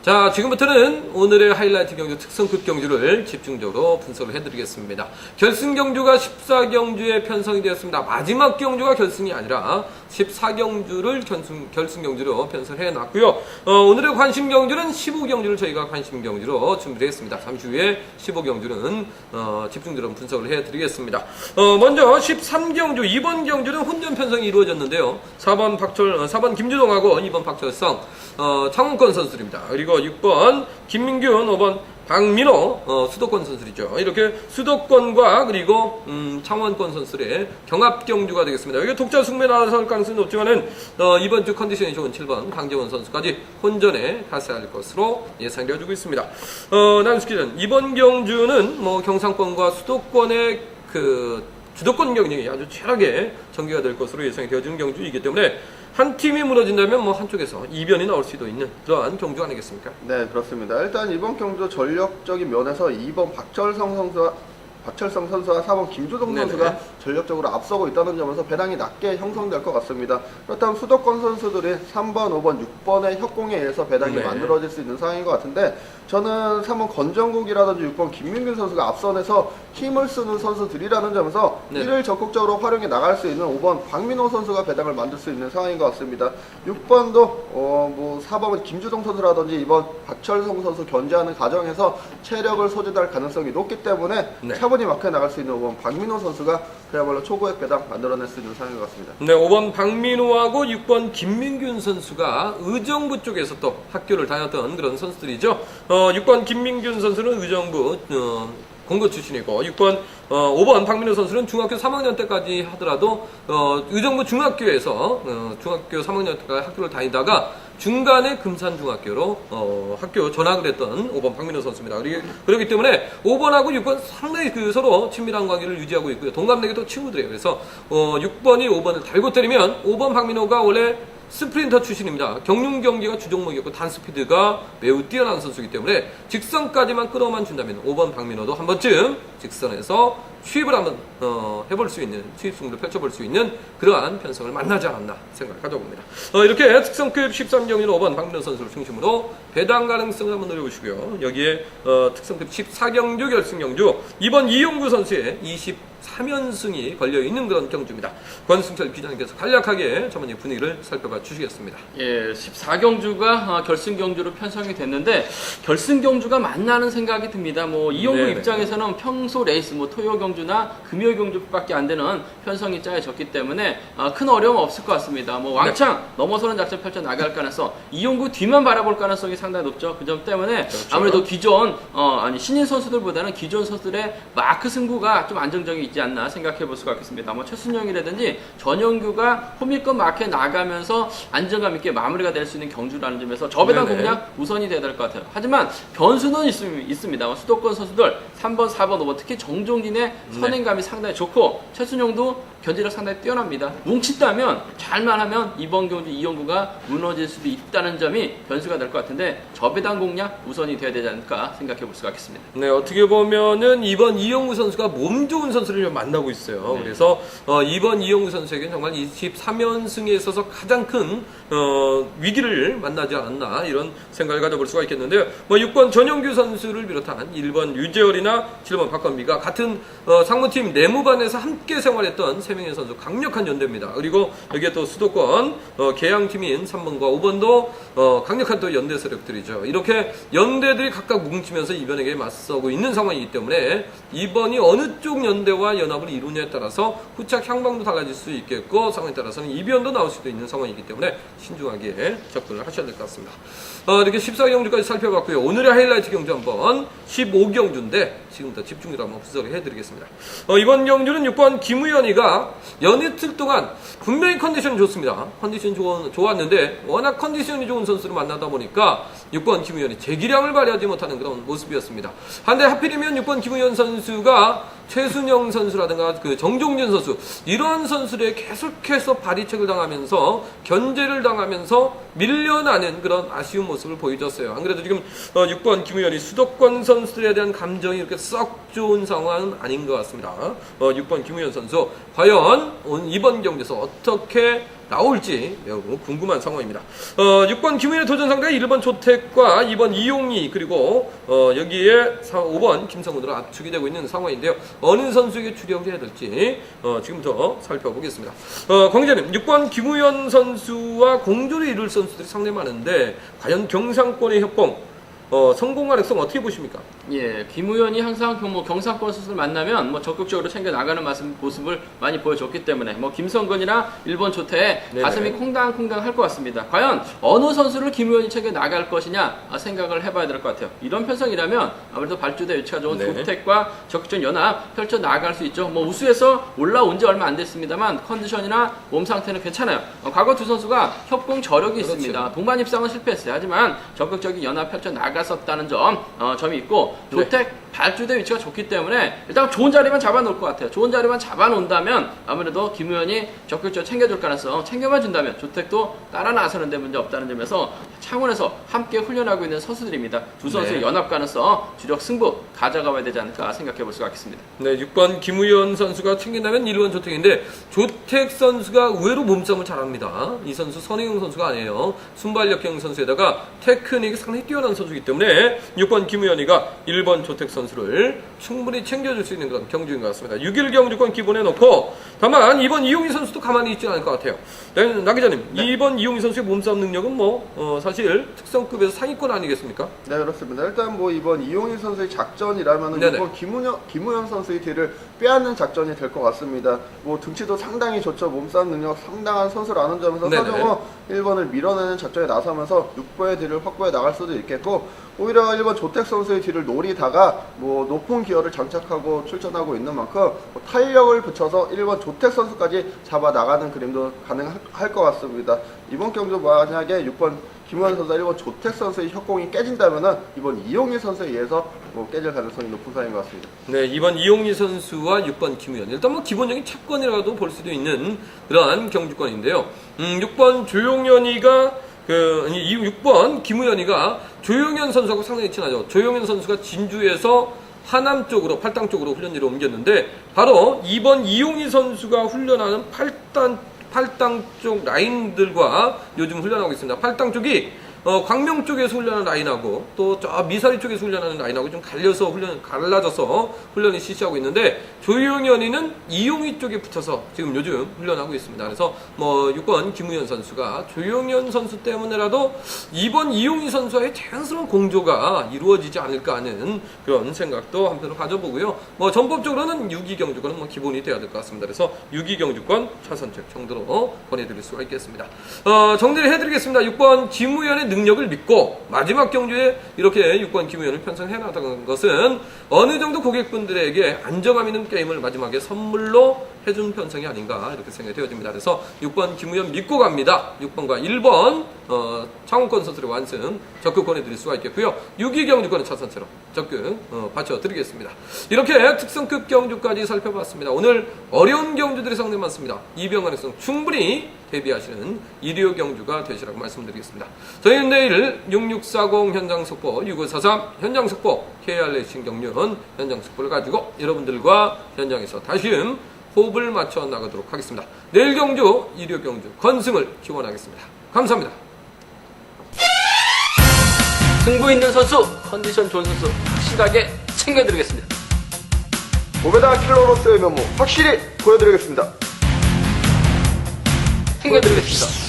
자, 지금부터는 오늘의 하이라이트 경주 특성급 경주를 집중적으로 분석을 해드리겠습니다. 결승 경주가 14경주에 편성이 되었습니다. 마지막 경주가 결승이 아니라 14경주를 결승, 결승 경주로 편성을 해놨고요. 어, 오늘의 관심 경주는 15경주를 저희가 관심 경주로 준비를 했습니다. 잠시 후에 15경주는 어, 집중적으로 분석을 해드리겠습니다. 어, 먼저 13경주, 2번 경주는 혼전 편성이 이루어졌는데요. 4번 박철, 어, 4번 김주동하고 2번 박철성, 어, 창원권 선수들입니다. 그리고 6번 김민균, 5번 박민호 어, 수도권 선수들이죠. 이렇게 수도권과 그리고 음, 창원권 선수들의 경합 경주가 되겠습니다. 이게 독자 숙면 나설 가능성이 높지만은 어, 이번 주 컨디션이 좋은 7번 강재원 선수까지 혼전에 가세할 것으로 예상되어지고 있습니다. 어, 난스키는 이번 경주는 뭐 경상권과 수도권의 그 주도권 경쟁이 아주 치열하게 전개가 될 것으로 예상이 되어지는 경주이기 때문에 한 팀이 무너진다면 뭐 한쪽에서 이변이 나올 수도 있는 그러한 경주 아니겠습니까? 네, 그렇습니다. 일단 이번 경주 전력적인 면에서 2번 박철성 선수와 박철성 선수와 4번 김주동 네네. 선수가 전력적으로 앞서고 있다는 점에서 배당이 낮게 형성될 것 같습니다. 그렇다면 수도권 선수들이 3번, 5번, 6번의 협공에 의해서 배당이 네. 만들어질 수 있는 상황인 것 같은데 저는 3번 권정국이라든지 6번 김민균 선수가 앞선에서 힘을 쓰는 선수들이라는 점에서 네. 이를 적극적으로 활용해 나갈 수 있는 5번 박민호 선수가 배당을 만들 수 있는 상황인 것 같습니다. 6번도 어, 뭐 4번은 김주동 선수라든지 이번 박철성 선수 견제하는 과정에서 체력을 소진할 가능성이 높기 때문에 네. 차분히 막혀 나갈 수 있는 5번 박민호 선수가 그야말로 초고액 배당 만들어낼 수 있는 상황인 것 같습니다. 네, 5번 박민호하고 6번 김민균 선수가 의정부 쪽에서 또 학교를 다녔던 그런 선수들이죠. 어, 6번 김민균 선수는 의정부 어, 공고 출신이고 6번 어, 5번 박민호 선수는 중학교 3학년 때까지 하더라도 어, 의정부 중학교에서 어, 중학교 3학년 때까지 학교를 다니다가 중간에 금산중학교로 어, 학교 전학을 했던 5번 박민호 선수입니다. 그리, 그렇기 때문에 5번하고 6번 상당히 그 서로 친밀한 관계를 유지하고 있고요. 동갑내기도 친구들이에요. 그래서 어, 6번이 5번을 달고 때리면 5번 박민호가 원래 스프린터 출신입니다. 경륜 경기가 주종목이었고 단스피드가 매우 뛰어난 선수이기 때문에 직선까지만 끌어만 준다면 5번 박민호도 한 번쯤 직선에서 취입을 한번 어, 해볼 수 있는 취입 승부를 펼쳐볼 수 있는 그러한 편성을 만나지 않았나 생각을 가져봅니다. 어, 이렇게 특성급 13경기는 5번 박민호 선수를 중심으로 배당 가능성을 한번 노려보시고요. 여기에 어, 특성급 14경주 결승 경주 이번 이용구 선수의 23연승이 걸려 있는 그런 경주입니다. 권승철 기자님께서 간략하게 저번 분위기를 살펴봐 주시겠습니다. 예, 14경주가 어, 결승 경주로 편성이 됐는데 결승 경주가 맞나는 생각이 듭니다. 뭐 이용구 네네. 입장에서는 평소 레이스 뭐 토요 경주나 금요 경주밖에 안 되는 편성이 짜여졌기 때문에 어, 큰 어려움 없을 것 같습니다. 뭐 왕창 넘어서는 작전 펼쳐 나갈 가능성, 이용구 뒤만 바라볼 가능성이 상당히 높죠. 그 점 때문에 아무래도 기존 어, 아니 신인 선수들보다는 기존 선수들의 마크 승부가 좀 안정적이 있지 않나 생각해 볼 수가 있겠습니다. 뭐 최순영이라든지 전영규가 홈일권 마크에 나가면서 안정감 있게 마무리가 될 수 있는 경주라는 점에서 저배당 네네. 공략 우선이 돼야 될 것 같아요. 하지만 변수는 있, 있습니다. 수도권 선수들 3번, 4번, 5번 특히 정종진의 선행감이 상당히 좋고 최순영도 견제력 상당히 뛰어납니다. 뭉친다면 잘만 하면 이번 경주 이영구가 무너질 수도 있다는 점이 변수가 될 것 같은데 저배당 공략 우선이 돼야 되지 않을까 생각해 볼 수가 있겠습니다. 네, 어떻게 보면은 이번 이영우 선수가 몸 좋은 선수를 좀 만나고 있어요. 네. 그래서 어, 이번 이영우 선수에게는 정말 23연승에 있어서 가장 큰 어, 위기를 만나지 않았나 이런 생각을 가져볼 수가 있겠는데요. 뭐 6번 전영규 선수를 비롯한 1번 유재열이나 7번 박건비가 같은 어, 상무팀 내무반에서 함께 생활했던 세 명의 선수 강력한 연대입니다. 그리고 여기에 또 수도권 어, 개양팀인 3번과 5번도 어, 강력한 또 연대 세력들이죠. 이렇게 연대들이 각각 뭉치면서 이변에게 맞서고 있는 상황이기 때문에 이번이 어느 쪽 연대와 연합을 이루냐에 따라서 후착 향방도 달라질 수 있겠고 상황에 따라서는 이변도 나올 수도 있는 상황이기 때문에 신중하게 접근을 하셔야 될 것 같습니다. 어, 이렇게 14경주까지 살펴봤고요. 오늘의 하이라이트 경주 한번 15경주인데 지금부터 집중해서 한번 분석을 해드리겠습니다. 어, 이번 경주는 6번 김우현이가 연이틀 동안 분명히 컨디션이 좋습니다. 컨디션 좋, 좋았는데 워낙 컨디션이 좋은 선수를 만나다 보니까 6번 김우현이 재기량을 발휘하지 못하는 그런 모습이었습니다. 한데 하필이면 6번 김우현 선수가 최순영 선수라든가 그 정종진 선수 이런 선수들에 계속해서 발이책을 당하면서 견제를 당하면서 밀려나는 그런 아쉬운 모습을 보여줬어요. 안 그래도 지금 어, 6번 김우현이 수도권 선수들에 대한 감정이 이렇게 썩 좋은 상황은 아닌 것 같습니다. 어, 6번 김우현 선수 과연 이번 경기에서 어떻게 나올지 매우 궁금한 상황입니다. 어, 6번 김우현의 도전 상대가 1번 조택과 2번 이용희 그리고 어, 여기에 4, 5번 김성훈으로 압축이 되고 있는 상황인데요. 어느 선수에게 주력을 해야 될지 어, 지금부터 살펴보겠습니다. 어, 광기자님 6번 김우현 선수와 공조를 이룰 선수들이 상당히 많은데 과연 경상권의 협공 어, 성공 가능성 어떻게 보십니까? 예, 김우현이 항상 뭐 경상권 선수들 만나면 뭐 적극적으로 챙겨 나가는 모습을 많이 보여줬기 때문에 뭐 김성근이나 일본 조태에 네네. 가슴이 콩당콩당 할 것 같습니다. 과연 어느 선수를 김우현이 챙겨 나갈 것이냐 아, 생각을 해봐야 될 것 같아요. 이런 편성이라면 아무래도 발주대 위치가 좋은 네. 조택과 적극적 연합 펼쳐 나갈 수 있죠. 뭐 우수에서 올라온 지 얼마 안 됐습니다만 컨디션이나 몸 상태는 괜찮아요. 어, 과거 두 선수가 협공 저력이 그렇죠. 있습니다. 동반 입상은 실패했어요. 하지만 적극적인 연합 펼쳐 나 갔었다는 점 어, 점이 있고 네. 조택 발주대 위치가 좋기 때문에 일단 좋은 자리만 잡아놓을 것 같아요. 좋은 자리만 잡아놓는다면 아무래도 김우현이 적극적으로 챙겨줄 가능성 챙겨만 준다면 조택도 따라 나서는 데 문제 없다는 점에서 창원에서 함께 훈련하고 있는 선수들입니다. 두 선수의 네. 연합 가능성 주력 승부 가져가야 되지 않을까 생각해 볼 수가 있습니다. 네, 6번 김우현 선수가 챙긴다면 1번 조택인데 조택 선수가 의외로 몸싸움을 잘합니다. 이 선수 선혜용 선수가 아니에요. 순발력형 선수에다가 테크닉이 상당히 뛰어난 선수이기 때문에 6번 김우현이가 1번 조택 선수 를 충분히 챙겨줄 수 있는 그런 경주인 것 같습니다. 6일 경주권 기본에 놓고 다만 2번 이용희 선수도 가만히 있지는 않을 것 같아요. 네, 나 기자님, 2번 이용희 선수의 몸싸움 능력은 뭐 어, 사실 특성급에서 상위권 아니겠습니까? 네 그렇습니다. 일단 뭐 이번 이용희 선수의 작전이라면 네네. 이번 김우현 김우현 선수의 뒤를 빼앗는 작전이 될 것 같습니다. 뭐 등치도 상당히 좋죠. 몸싸움 능력 상당한 선수라는 점에서. 서정호 1번을 밀어내는 작전에 나서면서 6번의 뒤를 확보해 나갈 수도 있겠고 오히려 1번 조택 선수의 뒤를 노리다가 뭐 높은 기어를 장착하고 출전하고 있는 만큼 뭐 탄력을 붙여서 1번 조택 선수까지 잡아 나가는 그림도 가능할 것 같습니다. 이번 경기도 만약에 6번 김우현 선수와 1번 조택 선수의 협공이 깨진다면은 이번 이용희 선수에 의해서 뭐 깨질 가능성이 높은 상인 것 같습니다. 네, 2번 이용희 선수와 6번 김우현. 일단 뭐 기본적인 채권이라도 볼 수도 있는 그러한 경주권인데요. 음, 6번 조용현이가 그 아니, 이 6번 김우현이가 조용현 선수하고 상당히 친하죠. 조용현 선수가 진주에서 하남 쪽으로 팔당 쪽으로 훈련지를 옮겼는데 바로 2번 이용희 선수가 훈련하는 팔당 팔당 쪽 라인들과 요즘 훈련하고 있습니다. 팔당 쪽이 어, 광명 쪽에서 훈련하는 라인하고 또 저 미사리 쪽에서 훈련하는 라인하고 좀 갈려서 훈련 갈라져서 훈련이 실시하고 있는데 조용현이는 이용희 쪽에 붙어서 지금 요즘 훈련하고 있습니다. 그래서 뭐 6번 김우현 선수가 조용현 선수 때문에라도 2번 이용희 선수와의 자연스러운 공조가 이루어지지 않을까 하는 그런 생각도 한편으로 가져보고요. 뭐 전법적으로는 6위 경주권은 뭐 기본이 돼야 될 것 같습니다. 그래서 6위 경주권 차선책 정도로 권해드릴 수가 있겠습니다. 어, 정리를 해드리겠습니다. 6번 김우현의 능력을 믿고 마지막 경주에 이렇게 6번 김우현을 편성해 놨다는 것은 어느 정도 고객분들에게 안정감 있는 게임을 마지막에 선물로 해준 편성이 아닌가 이렇게 생각이 되어집니다. 그래서 6번 김우현 믿고 갑니다. 6번과 1번 어, 창원권 선수를 완승 적극 권해드릴 수가 있겠고요. 6위 경주권은 차선체로 적극 어, 받쳐드리겠습니다. 이렇게 특성급 경주까지 살펴봤습니다. 오늘 어려운 경주들이 상당히 많습니다. 이병 가능성 충분히 대비하시는 일요 경주가 되시라고 말씀드리겠습니다. 저희는 내일 6640 현장 속보, 6543 현장 속보, KR 레이싱 경륜 현장 속보를 가지고 여러분들과 현장에서 다시금 호흡을 맞춰 나가도록 하겠습니다. 내일 경주, 일요 경주 건승을 기원하겠습니다. 감사합니다. 승부 있는 선수, 컨디션 좋은 선수 확실하게 챙겨드리겠습니다. 모베다 킬러로서의 면모 확실히 보여드리겠습니다. 챙겨드리겠습니다.